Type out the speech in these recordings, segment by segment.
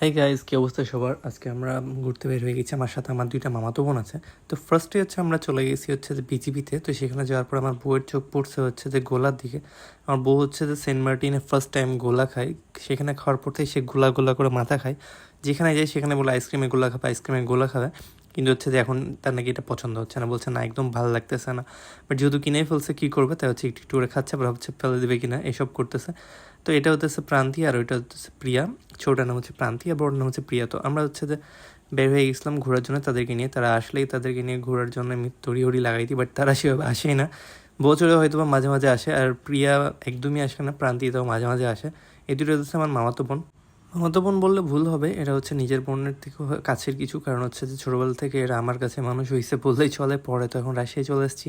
হ্যাঁ গাইজ কি অবস্থা সবার? আজকে আমরা ঘুরতে বের হয়ে গেছি। আমার সাথে আমার দুইটা মামাতো বোন আছে। তো ফার্স্টে হচ্ছে আমরা চলে গেছি হচ্ছে যে বিজিবিতে তো সেখানে যাওয়ার পর আমার বউয়ের চোখ পড়ছে হচ্ছে যে গোলার দিকে। আমার বউ হচ্ছে যে সেন্ট মার্টিনে ফার্স্ট টাইম গোলা খায়। সেখানে খাওয়ার পর থেকে সে গোলা গোলা করে মাথা খায়। যেখানে যায় সেখানে বলে আইসক্রিমে গোলা খাবে আইসক্রিমে গোলা খাবে। কিন্তু হচ্ছে যে এখন তার নাকি এটা পছন্দ হচ্ছে না, বলছে না, একদম ভালো লাগতেছে না। বাট যেহেতু কিনেই ফেলছে, কী করবে? তাই হচ্ছে একটু একটু করে খাচ্ছে, আবার হচ্ছে ফেলে দেবে কিনা, এসব করতেছে। তো এটা হচ্ছে প্রান্তি আর ওইটা হচ্ছে প্রিয়া। ছোটার নাম হচ্ছে প্রান্তি আর বড় নাম হচ্ছে প্রিয়া। তো আমরা হচ্ছে যে বের হয়ে গেছিলাম ঘোরার জন্য তাদেরকে নিয়ে। তারা আসলেই তাদেরকে নিয়ে ঘোরার জন্য আমি তড়ি হড়ি লাগাই দিই বাট তারা সেভাবে আসেই না। বছরে হয়তো বা মাঝে মাঝে আসে, আর প্রিয়া একদমই আসে না, প্রান্তি তো মাঝে মাঝে আসে। এই দুটো হচ্ছে আমার মামাতো বোন। মামাতো বোন বললে ভুল হবে এরা হচ্ছে নিজের বোনের থেকে কাছের কিছু। কারণ হচ্ছে যে ছোটোবেলা থেকে এরা আমার কাছে মানুষ হয়েছে বললেই চলে, পরে তো এখন রাশিয়ায় চলে এসেছি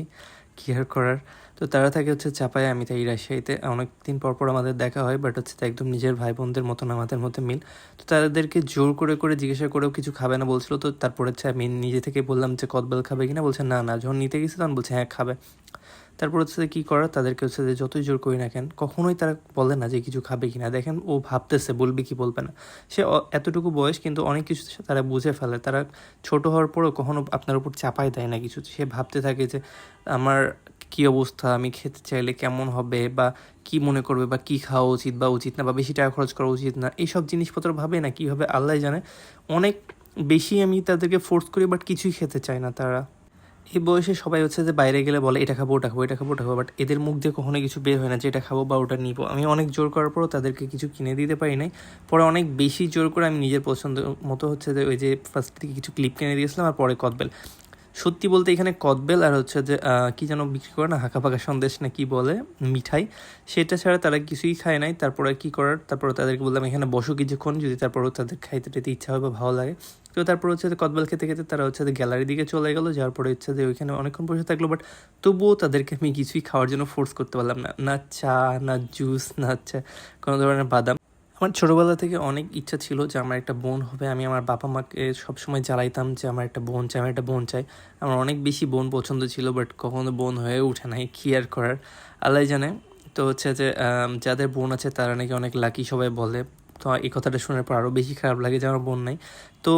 কী আর করার? তো তারা থাকে হচ্ছে চাপায়, আমি তাই রাজশাহীতে অনেক দিন পর পর আমাদের দেখা হয় বাট হচ্ছে একদম নিজের ভাই বোনদের মতন, আমাদের মধ্যে মিল। তো তাদেরকে জোর করে করে জিজ্ঞাসা করেও কিছু খাবে না বলছিল, তো তারপর হচ্ছে আমি নিজে থেকে বললাম যে কদবেল খাবে কিনা, বলছে না না, যখন নিতে গেছি তখন বলছে হ্যাঁ খাবে। তারপর হচ্ছে কী করার তাদেরকে হচ্ছে যে যতই জোর করি না কেন, কখনোই তারা বলে না যে কিছু খাবে কি না দেখেন, ও ভাবতেছে, বলবে কি বলবে না। সে এতটুকু বয়স কিন্তু অনেক কিছু তারা বুঝে ফেলে। তারা ছোট হওয়ার পরেও কখনো আপনার উপর চাপাই দেয় না কিছু সে ভাবতে থাকে যে, আমার কী অবস্থা? আমি খেতে চাইলে কেমন হবে? বা কি মনে করবে? বা কি খাওয়া উচিত? বা উচিত না? বা বেশি টাকা খরচ করা উচিত না? এইসব জিনিসপত্র ভাবে না কীভাবে? আল্লাহ জানে। অনেক বেশি আমি তাদেরকে ফোর্স করি বাট কিছুই খেতে চায় না তারা। এই বয়সে সবাই হচ্ছে যে বাইরে গেলে বলে, এটা খাব, ওটা খাব, এটা খাব, ওটা খাব। বাট এদের মুখ দিয়ে কখনো কিছু বের হয় না যে, এটা খাব বা ওটা নিবো। আমি অনেক জোর করার পরও তাদেরকে কিছু কিনে দিতে পারি নাই। পরে অনেক বেশি জোর করে আমি নিজের পছন্দ মতো হচ্ছে যে ওই যে ফার্স্ট থেকে কিছু ক্লিপ কিনে দিয়েছিলাম আর পরে কদবেল। সত্যি বলতে এখানে কদবেল আর হচ্ছে যে কী যেন বিক্রি করে না হাঁকা ফাঁকা সন্দেশ না কি বলে, মিঠাই, সেটা ছাড়া তারা কিছুই খায় নাই। তারপরে কি করার? তারপরে তাদেরকে বললাম, এখানে বসো কিছুক্ষণ, যদি তারপরেও তাদের খাইতে টাইতে ইচ্ছা হয় বা ভালো লাগে। তো তারপর হচ্ছে যে কদবেল খেতে খেতে তারা হচ্ছে যে গ্যালারির দিকে চলে গেলো। যাওয়ার পরে হচ্ছে যে ওইখানে অনেকক্ষণ বসে থাকল, বাট তবুও তাদেরকে আমি কিছুই খাওয়ার জন্য ফোর্স করতে পারলাম না। না চা, না জুস না হচ্ছে কোনো ধরনের বাদাম। আমার ছোটোবেলা থেকে অনেক ইচ্ছা ছিল যে আমার একটা বোন হবে। আমি আমার বাবা মাকে সবসময় জ্বালাইতাম যে আমার একটা বোন চাই, আমার একটা বোন চাই। আমার অনেক বেশি বোন পছন্দ ছিল বাট কখনো বোন হয়ে ওঠে নাই, কি আর করার? আল্লাহ জানে। তো হচ্ছে যে যাদের বোন আছে তারা নাকি অনেক লাকি সবাই বলে। তো এই কথাটা শোনার পর আরও বেশি খারাপ লাগে যে আমার বোন নাই। তো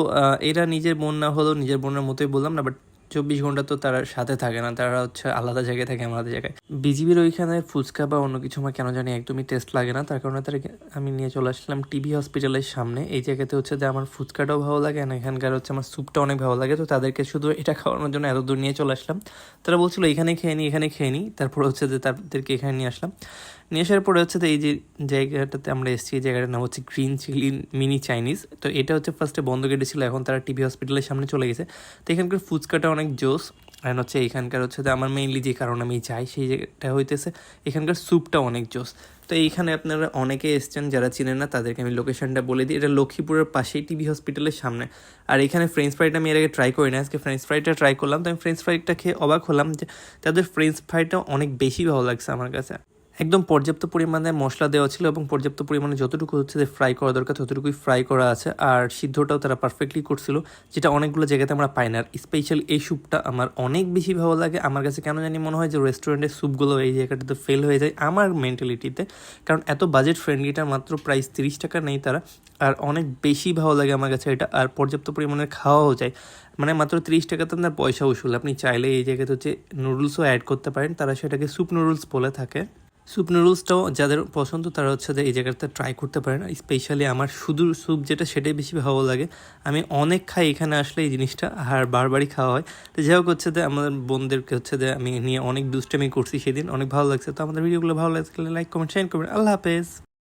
এরা নিজের বোন না হলেও নিজের বোনের মতোই বললাম না বাট চব্বিশ ঘণ্টা তো তারা সাথে থাকে না, তারা হচ্ছে আলাদা জায়গায় থাকে আমাদের জায়গায়। বিজিবির ওইখানে ফুচকা বা অন্য কিছু আমার কেন জানি একদমই টেস্ট লাগে না, তার কারণে তার আমি নিয়ে চলে আসলাম টিভি হসপিটালের সামনে। এই জায়গাতে হচ্ছে যে আমার ফুচকাটাও ভালো লাগে আর এখানকার হচ্ছে আমার স্যুপটা অনেক ভালো লাগে, তো তাদেরকে শুধু এটা খাওয়ানোর জন্য এত দূর নিয়ে চলে আসলাম। তারা বলছিল, এখানে খেয়ে নিই এখানে খেয়ে নিই তারপর হচ্ছে যে তাদেরকে এখানে নিয়ে আসলাম। নিয়ে আসার পরে হচ্ছে এই যে জায়গাটাতে আমরা এসেছি, এই জায়গাটার নাম হচ্ছে গ্রিন চিলি মিনি চাইনিজ তো এটা হচ্ছে ফার্স্টে বন্ধ কেটেছিল, এখন তারা টিভি হসপিটালের সামনে চলে গেছে। তো এখানকার ফুচকাটা অনেক জোস। অ্যান্ড হচ্ছে এখানকার হচ্ছে যে আমার মেইনলি যে কারণে আমি যাই, সেই যেটা হইতেছে এখানকার স্যুপটা অনেক জোস। তো এইখানে আপনারা অনেকে এসছেন যারা চিনেন না, তাদেরকে আমি লোকেশনটা বলে দিই। এটা লক্ষ্মীপুরের পাশেই টিভি হসপিটালের সামনে। আর এখানে ফ্রেঞ্চ ফ্রাইটা আমি এর আগে ট্রাই করি না আজকে ফ্রেঞ্চ ফ্রাইটা ট্রাই করলাম। তো আমি ফ্রেঞ্চ ফ্রাইটা খেয়ে অবাক হলাম যে তাদের ফ্রেঞ্চ ফ্রাইটা অনেক বেশি ভালো লাগছে আমার কাছে। একদম পর্যাপ্ত পরিমাণে মশলা দেওয়া ছিল এবং পর্যাপ্ত পরিমাণে যতটুকু হচ্ছে যে ফ্রাই করা দরকার, ততটুকুই ফ্রাই করা আছে। আর সিদ্ধটাও তারা পারফেক্টলি করছিল, যেটা অনেকগুলো জায়গাতে আমরা পাই না। আর স্পেশাল এই স্যুপটা আমার অনেক বেশি ভালো লাগে। আমার কাছে কেন জানি মনে হয় যে রেস্টুরেন্টের স্যুপগুলো এই জায়গাটাতে ফেল হয়ে যায় আমার মেন্টালিটিতে কারণ এত বাজেট ফ্রেন্ডলিটা মাত্র প্রাইস তিরিশ টাকা নেই তারা। আর অনেক বেশি ভালো লাগে আমার কাছে এটা। আর পর্যাপ্ত পরিমাণে খাওয়াও যায়। মানে মাত্র তিরিশ টাকাতে আপনার পয়সা উসুল। আপনি চাইলে এই জায়গাতে হচ্ছে নুডলসও অ্যাড করতে পারেন। তারা সেটাকে স্যুপ নুডলস বলে থাকে। স্যুপ নুডলসটাও যাদের পছন্দ তারা হচ্ছে এই জায়গাটা ট্রাই করতে পারেন স্পেশালি আমার শুধু স্যুপ যেটা সেটাই বেশি ভালো লাগে। আমি অনেক খাই এখানে আসলে এই জিনিসটা আর বারবারই খাওয়া হয়। তো যাই হোক হচ্ছে যে আমাদের বোনদেরকে হচ্ছে যে আমি নিয়ে অনেক দুষ্টামি করছি সেদিন, অনেক ভালো লাগছে। তো আমাদের ভিডিওগুলো ভালো লাগছে লাইক কমেন্ট শেয়ার করবেন। আল্লাহ হাফেজ।